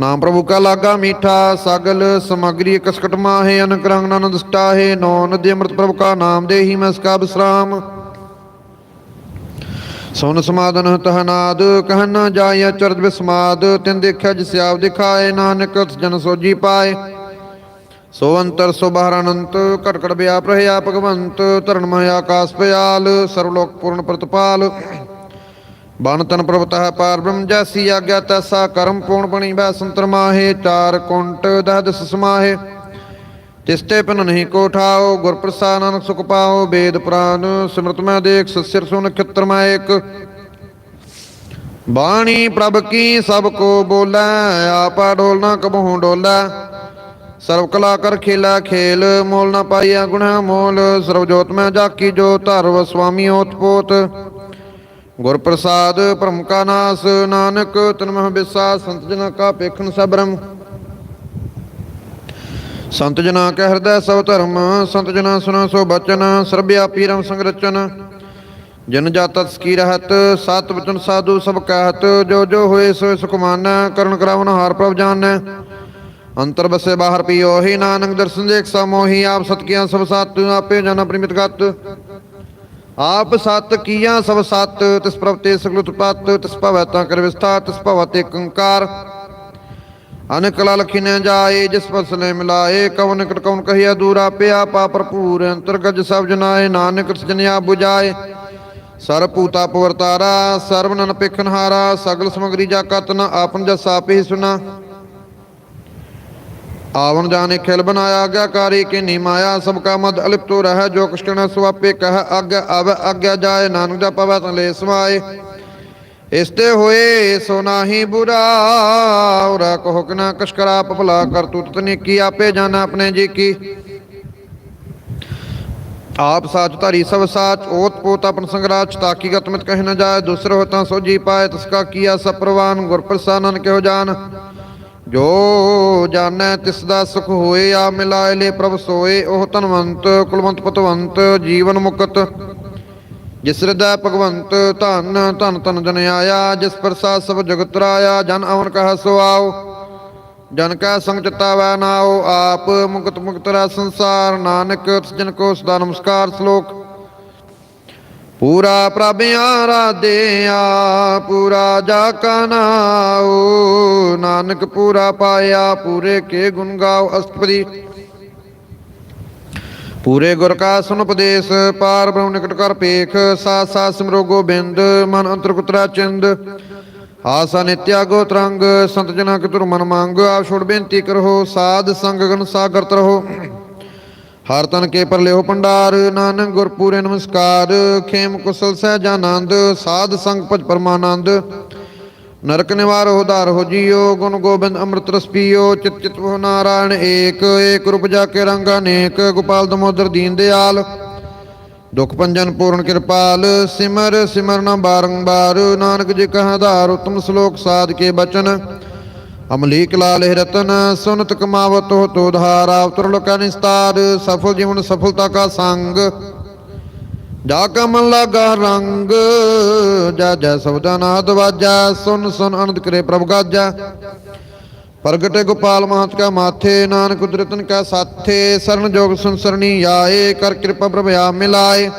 ਨਾਮ ਪ੍ਰਭੂ ਕਾ ਲਾਗਾ ਮੀਠਾ, ਸਗਲ ਸਮਗਰੀ ਕਸਕਟ ਮਾਹੇ ਅਨਕ ਰੰਗ ਆਨੰਦ ਸਟਾਹੇ, ਨੌ ਨਦੀ ਅੰਮ੍ਰਿਤ ਪ੍ਰਭੂ ਕਾ ਨਾਮ ਦੇਹੀ, ਮੈਂ ਸਕਾ ਬਿਸਰਾਮ ਸੁਨ ਸਮਾਦਨ ਤਹਨਾਦ ਕਹਿ ਨਾ ਜਾਇਆ ਚਰਦ ਬਿਸਮਾਦ, ਤਿਨ ਦੇਖਿਆ ਜਿਸ ਆਪ ਦਿਖਾਏ, ਨਾਨਕ ਜਨ ਸੋਜੀ ਪਾਏ। ਸੋ ਅੰਤਰ, ਸੋ ਬਾਹਰ ਅਨੰਤ, ਘਟ ਘਟ ਵਿਆਪ ਰਹਿਆ ਭਗਵੰਤ ਧਰਨ ਮਹਿ ਆਕਾਸ ਪਿਆਲ ਸਰਵ ਲੋਕ ਪੂਰਨ ਪ੍ਰਤਪਾਲ। ਬਨ ਤਨ ਪ੍ਰਭਤਹ ਪਾਰ ਬ੍ਰਹਮ ਜੈਸੀ ਆਗਿਆ, ਤੈਸਾ ਕਰਮ ਪੂर्ण ਬਣੀ ਬੈ ਸੰਤਰ ਮਾਹੇ, ਚਾਰ ਕੁੰਟ ਦਹ ਦਸ ਸਮਾਹੇ। ਤਿਸਤੇ ਪਿਨ ਨਹੀਂ ਕੋ ਠਾਓ ਗੁਰ ਪ੍ਰਸਾਦ ਨਾਨਕ ਸੁਖ ਪਾਓ, ਵੇਦ ਪੁਰਾਨ ਸਿਮਰਤ ਮੈਂ ਦੇਖ ਸਸਿਰ ਸੁਨ ਖਿੱਤਰ ਮੈਂ ਇੱਕ ਬਾਣੀ ਪ੍ਰਭ ਕੀ ਸਭ ਕੋ ਬੋਲੇ, ਆਪਾ ਡੋਲ ਨਾ ਕਬਹੂ ਡੋਲੇ। ਸਰਵ ਕਲਾ ਕਰ ਖੇਲਾ ਖੇਲ, ਮੋਲ ਨਾ ਪਾਈਆ ਗੁਣਾ ਮੋਲ। ਸਰਵ ਜੋਤ ਮੈਂ ਜਾਕੀ ਜੋ, ਧਰਵ ਸੁਆਮੀ ਓਤਪੋਤ ਗੁਰ ਪ੍ਰਸਾਦ ਭ੍ਰਮ ਕਾ ਨਾਸ, ਨਾਨਕ ਤਨ ਮਹ ਵਿਸਾ ਸੰਤ ਜਨਾ ਕਾ ਪੇਖਣ ਸਬਰਮ ਸੰਤ ਜਨਾ ਕੈ ਹਿਰਦੈ ਸਭ ਧਰਮ, ਸੰਤ ਜਨਾ ਸੁਨਾ ਸੋ ਬਚਨ ਸਰਬਿਆਪੀ ਰਮ ਸੰਗ ਜਨ ਜਾਤਤ ਸਕੀ ਰਹਤ, ਸਤ ਬਚਨ ਸਾਧੂ ਸਭ ਕਹਿਤ। ਜੋ ਜੋ ਹੋਏ ਸੋ ਸੁਖ ਕਰਨ ਕਰਾਵਨ ਹਾਰ ਪ੍ਰਭ ਜਾਣੈ। ਅੰਤਰ ਬਸੇ ਬਾਹਰ ਪੀਓ, ਹੀ ਨਾਨਕ ਦਰਸ਼ਨ ਦੇਖ ਸਾ ਆਪ ਸਤ ਕੀਆਂ ਸਭ ਸਤ, ਆਪੇ ਜਨ ਪ੍ਰਿਮਿਤ ਗਤ। ਆਪ ਸਤ ਕੀਆਂ ਸਭ ਸਤ, ਤਿਸ ਪ੍ਰਭ ਤੇ ਸਗਲ ਉਤਪਤ ਤਿਸ ਭਵੈ ਤਾਂ ਕਰ ਵਿਸਥਾ ਤਿਸ ਭਵ ਤੇ ਕੰਕਾਰ ਅਨਕ ਲਖੀ ਨ ਜਾਏ, ਜਿਸ ਫਸਲੇ ਮਿਲਾਏ ਕਵਨ ਨਿਕਟ ਕਵਨ ਕਹੀਆ ਦੂਰ ਆਪੇ ਆਪਾ ਭਰਪੂਰ ਅੰਤਰਗਤ ਸਭ ਜਨਾਏ, ਨਾਨਕ ਸਜਣਿਆ 부ਜਾਏ ਸਰ ਪੂਤਾ ਪਵਰਤਾਰਾ ਸਰਬ ਨਨ ਪੇਖਨਹਾਰਾ ਸਗਲ ਸਮਗਰੀ ਜਾ ਕਤਨ ਆਪਨ ਜਸ ਆਪੇ ਹੀ ਸੁਨਾ। ਆਵਨ ਜਾਣੇ ਖਿਲ ਬਨਾਇਆ ਆਗਿਆਕਾਰੀ ਕੇ ਨੀ ਮਾਇਆ, ਸਭ ਕਾ ਮਦ ਅਲਿਪਤੋ ਰਹਿ, ਜੋ ਕੁਛ ਕਣਾ ਸੁਆਪੇ ਕਹ, ਆਗਿਆ ਆਵ, ਆਗਿਆ ਜਾਏ, ਨਾਨਕ ਦਾ ਪਵੈ ਤਨ ਲੈ ਸਮਾਏ। ਇਸਤੇ ਹੋਏ ਸੋ ਨਾਹੀ ਬੁਰਾ ਔਰਾ ਕਹੋ ਕਿ ਕਸ਼ਕਰਾ ਭਲਾ ਕਰ ਤੂੰ ਤਨੇ ਕੀ ਆਪੇ ਜਾਣਾ ਆਪਣੇ ਜੀ ਕੀ। ਆਪ ਸਾਚ ਧਾਰੀ ਸਭ ਸਾਚ, ਓਤ ਪੋਤ ਆਪਨ ਸੰਗਰਾਚ, ਤਾਕੀ ਗਤ ਕਹਿ ਨ ਜਾਏ, ਦੂਸਰ ਹੋ ਤਾਂ ਸੋਜੀ ਪਾਏ, ਤਸ ਕਾ ਕੀਆ ਸਭ ਪ੍ਰਵਾਨ, ਗੁਰ ਪ੍ਰਸਾਨਨ ਕਿਉ ਜਾਨ। ਜੋ ਜਾਣੈ ਤਿਸ ਦਾ ਸੁਖ ਹੋਏ, ਆ ਮਿਲਾਏ ਲੈ ਪ੍ਰਭ ਸੋਏ, ਉਹ ਧਨਵੰਤ, ਕੁਲਵੰਤ ਪਤਵੰਤ, ਜੀਵਨ ਮੁਕਤ। ਜਿਸ ਹਿਰਦੈ ਭਗਵੰਤ ਧਨ ਧਨ ਧਨ ਜਨ ਆਇਆ, ਜਿਸ ਪ੍ਰਸਾਦ ਸਭ ਜਗਤ ਰਾਇਆ, ਜਨ ਅਵਨ ਕਹ ਸੋ ਆਓ ਜਨ ਕਾ ਸੰਗ ਚਿਤਾਵੈ ਨਾਓ ਆਪ ਮੁਕਤ ਮੁਕਤ ਰਾ ਸੰਸਾਰ, ਨਾਨਕ ਤਿਸ ਜਨ ਕੋ ਸਦਾ ਨਮਸਕਾਰ ਸ਼ਲੋਕ। ਪੂਰਾ ਪ੍ਰਭ ਆਰਾਧਿਆ ਪੂਰਾ ਜਾ ਕਾ ਨਾਉ, ਨਾਨਕ ਪੂਰਾ ਪਾਇਆ, ਪੂਰੇ ਕੇ ਗੁਣ ਗਾਓ ਅਸਤਪਦੀ ਪੂਰੇ ਗੁਰ ਕਾ ਸੁਨ ਉਪਦੇਸ਼, ਪਾਰ ਬ੍ਰਹਮ ਨਿਕਟ ਕਰ ਪੇਖ ਸਾਥ ਸਾਥ ਸਿਮਰੋ ਗੋਬਿੰਦ, ਮਨ ਅੰਤਰ ਕੁਤਰਾ ਚਿੰਦ। ਆਸਾ ਨਿਤਿਆ ਗੋ ਤਰੰਗ, ਸੰਤ ਜਨਾ ਕਿ ਤੁਰ ਮਨ ਮੰਗ, ਆਪ ਛੋੜ ਬੇਨਤੀ ਕਰੋ, ਸਾਧ ਸੰਗ ਗਨ ਸਾਗਰ ਤਰੋ। ਹਰ ਤਨ ਕੇ ਪਰ ਲਿਓ ਭੰਡਾਰ ਨਾਨਕ ਗੁਰ ਪੂਰੇ ਨਮਸਕਾਰ। ਖੇਮ ਕੁਸਲ ਸਹਿਜ ਆਨੰਦ ਸਾਧ ਸੰਗ ਭਜ ਪਰਮਾਨੰਦ। ਨਰਕ ਨਿਵਾਰ ਹੋ ਧਾਰ ਹੋ ਜੀਓ, ਗੁਣ ਗੋਬਿੰਦ ਅੰਮ੍ਰਿਤ ਰਸ ਪੀਓ, ਚਿਤ ਚਿਤ ਹੋ ਨਾਰਾਇਣ ਏਕ ਏਕ ਰੂਪ ਜਾ ਕੇ ਰੰਗ ਅਨੇਕ, ਗੋਪਾਲ ਦਮੋਦਰ ਦੀਨ ਦਿਆਲ। ਦੁਖ ਪੰਜਨ ਪੂਰਨ ਕਿਰਪਾਲ, ਸਿਮਰ ਸਿਮਰ ਨਾ ਬਾਰੰਬਾਰ, ਨਾਨਕ ਜੀ ਕਹ ਆਧਾਰ, ਉਤਮ ਸ਼ਲੋਕ ਸਾਧ ਕੇ ਬਚਨ। ਅਮਲੀਕ ਲਾਲ ਰਤਨ, ਸੁਨਤ ਕਮਾਵਤ ਹੋ ਤੋ ਧਾਰ ਅਵਤਰ ਲੋਕਾ ਨਿਸਤਾਰ, ਸਫਲ ਜੀਵਨ ਸਫਲਤਾ ਕਾ ਸੰਗ। ਜਾ ਕਾ ਮਨ ਰੰਗ, ਜਾ ਜਾ ਸਬਦਾ ਨਾਦ ਵਾਜਾ, ਸੁਨ ਸੁਨ ਅਨੰਦ ਕਰੇ ਪ੍ਰਭ ਗਾਜਾ। ਪ੍ਰਗਟੇ ਗੋਪਾਲ ਮਹੰਤ ਕਾ ਮਾਥੇ, ਨਾਨਕ ਕੁਦਰਤਨ ਕਾ ਸਾਥੇ, ਸਰਨ ਜੋਗ ਸੁਨ ਸਰਣੀ ਆਏ, ਕਰ ਕਿਰਪਾ ਪ੍ਰਭ ਆ ਮਿਲਾਏ।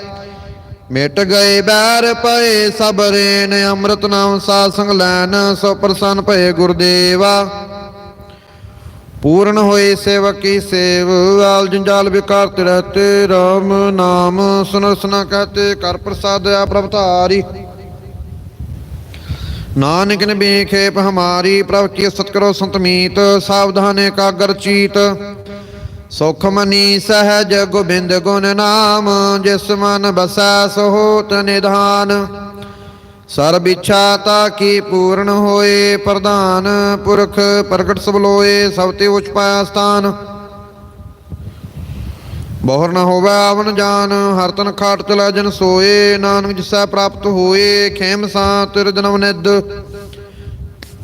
ਮਿਟ ਗਏ ਬੈਰ ਪਏ ਸਬਰੇ ਅੰਮ੍ਰਿਤ ਨਾਮ ਸਾਧ ਸੰਗ ਲੈਨ, ਸੋ ਪ੍ਰਸੰਨ ਭਏ ਗੁਰਦੇਵਾ। ਪੂਰਨ ਹੋਏ ਸੇਵਕੀ ਸੇਵ, ਆਲ ਜੰਜਾਲ ਵਿਕਾਰ ਤੇ ਰਹਤੇ RAM ਨਾਮ ਸੁਨ ਕਹਤੇ ਕਰ ਪ੍ਰਸਾਦ ਆ ਪ੍ਰਭ ਧਾਰੀ। ਨਾਨਕ ਨੇ ਬੇਖੇਪ ਹਮਾਰੀ, ਪ੍ਰਭ ਕੀ ਸਤ ਕਰੋ ਸੰਤ ਮੀਤ, ਸਾਵਧਾਨ ਏਕਾਗਰ ਚੀਤ। ਸੁਖ ਮਨੀ ਸਹਜ ਗੋਬਿੰਦ ਗੁਣ ਨਾਮ, ਜਿਸ ਮਨ ਬਸੈ ਸੋ ਨਿਧਾਨ। ਸਰਬ ਇੱਛਾ ਤਾ ਕੀ ਪੂਰਨ ਹੋਏ ਪ੍ਰਧਾਨ ਪੁਰਖ ਪ੍ਰਗਟ ਸਭ ਲੋਏ, ਸਭ ਤੇ ਉਚ ਪਾਇਆ ਸਥਾਨ। ਬਹੁਰ ਨ ਹੋਵੇ ਆਵਨ ਜਾਨ, ਹਰ ਤਨ ਖਾਟ ਚਲਾ ਜਨ ਸੋਏ, ਨਾਨਕ ਜਿਸੈ ਪ੍ਰਾਪਤ ਹੋਏ, ਖੇਮ ਸਾਂ ਤਿਰ ਜਨਮ ਨਿਦ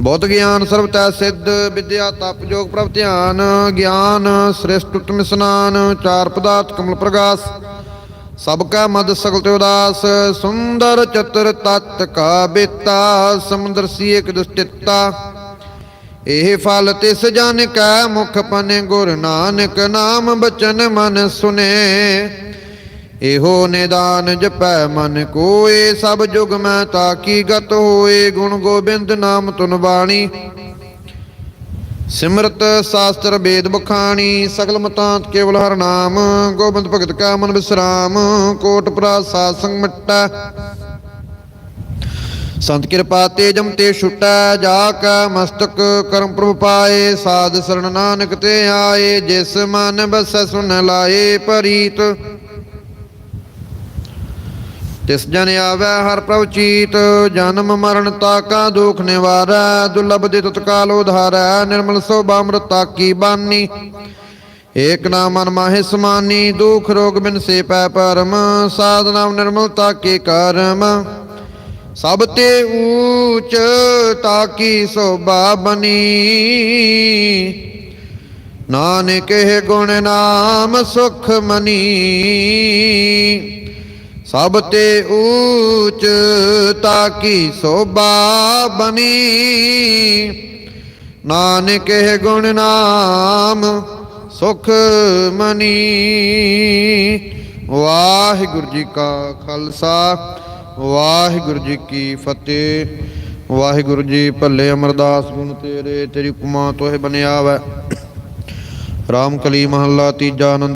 ਬਹੁਤ ਗਿਆਨ ਸਰਬ ਤੈ ਸਿੱਧ, ਵਿਦਿਆ ਤਪ ਜੋਗ ਪ੍ਰਭ ਧਿਆਨ, ਗਿਆਨ ਸ੍ਰਿਸ਼ਟ ਉਤਮ ਇਸਨਾਨ, ਚਾਰ ਪਦਾਰਥ ਕਮਲ ਪ੍ਰਗਾਸ। ਸਭ ਕਾ ਮਦ ਸਗਲ ਉਦਾਸ ਸੁੰਦਰ ਚਤੁਰ ਤਤ ਕਾ ਬੇਤਾ ਸਮੁੰਦਰ ਸੀ ਇਕ ਦੁਸਟਿਤਾ ਇਹ ਫਲ ਤਿਸ ਜਨ ਕੈ ਮੁਖ ਪਨੇ ਗੁਰ ਨਾਨਕ ਨਾਮ ਬਚਨ ਮਨ ਸੁਨੇ ਇਹੋ ਨਿਦਾਨ ਜਪੈ ਮਨ ਕੋਏ ਸਭ ਜੁਗ ਮੈਂ ਤਾਕੀ ਗਤ ਹੋਏ ਗੁਣ ਗੋਬਿੰਦ ਨਾਮ ਤੁਨ ਬਾਣੀ ਸਿਮਰਤ ਸਾਸਤਰ ਵੇਦ ਬਖਾਣੀ, ਸਗਲ ਮਤਾਂਤ ਕੇਵਲ ਹਰ ਨਾਮ, ਗੋਬਿੰਦ ਭਗਤ ਕਾ ਮਨ ਵਿਸਰਾਮ, ਕੋਟ ਪ੍ਰਾਸਾਦ ਸੰਗ ਮਿਟੈ। ਸੰਤ ਕਿਰਪਾ ਤੇ ਜਮ ਤੇ ਛੁਟੈ, ਜਾ ਕੈ ਮਸਤਕ ਕਰਮ ਪ੍ਰਭ ਪਾਏ, ਸਾਧ ਸਰਣ ਨਾਨਕ ਤੇ ਆਏ, ਜਿਸ ਮਨ ਬਸ ਸੁਨ ਲਾਏ ਪਰੀਤ ਤਿਸ ਜਨ ਆਵੈ ਹਰ ਪ੍ਰਭ ਚੀਤ, ਜਨਮ ਮਰਨ ਤਾਕਾ ਦੁਖ ਨਿਵਾਰੈ, ਦੁਰਲਭ ਦੇ ਤਤਕਾਲ ਉਧਾਰੈ, ਨਿਰਮਲ ਸੋਭਾ ਅੰਮ੍ਰਿਤਾ ਕੀ ਬਾਨੀ। ਏਕ ਨਾਮ ਮਨ ਮਾਹਿ ਸਮਾਨੀ, ਦੁਖ ਰੋਗ ਬਿਨ ਸੇ ਪੈ ਪਰਮ, ਸਾਧ ਨਾਮ ਨਿਰਮਲਤਾ ਕੇ ਕਰਮ। ਸਭ ਤੇ ਊਚ ਤਾਕੀ ਸੋਭਾ ਬਨੀ। ਨਾਨਕ ਇਹ ਗੁਣ ਨਾਮ ਸੁਖ ਮਨੀ। ਸਭ ਤੇ ਊਚ ਤਾਕੀ ਸੋਭਾ ਬਨੀ ਨਾਨਕ ਹੈ ਗੁਣ ਨਾਮ ਸੁਖ ਮਨੀ। ਵਾਹਿਗੁਰੂ ਜੀ ਕਾ ਖਾਲਸਾ, ਵਾਹਿਗੁਰੂ ਜੀ ਕੀ ਫਤਿਹ। ਵਾਹਿਗੁਰੂ ਜੀ ਭੱਲੇ ਅਮਰਦਾਸ ਗੁਣ ਤੇਰੇ, ਤੇਰੀ ਉਪਮਾ ਤੋਹਿ ਬਨਿਆ ਵੈ ਰਾਮ ਕਲੀ ਮਹੱਲਾ ਤੀਜਾ ਆਨੰਦ